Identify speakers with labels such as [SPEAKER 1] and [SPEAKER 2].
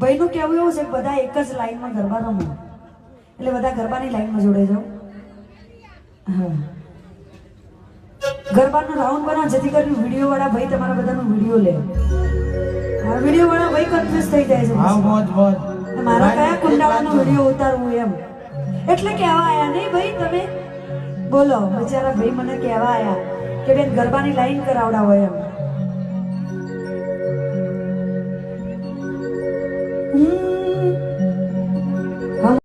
[SPEAKER 1] ભાઈનું કેવું એવું છે બધા એક જ લાઈનમાં ગરબા રમો. એટલે બધા ગરબાની લાઈનમાં જોડે જાઓ. હા. ગરબાનો રાઉન્ડ બનાવો જેથી કરીને વીડિયો વાળા ભાઈ તમારા બધાનો વીડિયો લે. આ વીડિયો વાળા ભાઈ કન્ફ્યુઝ થઈ જાય છે.
[SPEAKER 2] હા મોજ મોજ.
[SPEAKER 1] મારા કયા કુંડાળાનો વીડિયો ઉતારવું એમ. એટલે કહેવા આયા નહીં ભાઈ તમે બોલો બિચારા ભાઈ મને કહેવા આવ્યા કે બેન ગરબાની લાઈન કરાવડાવો એમ. હમ.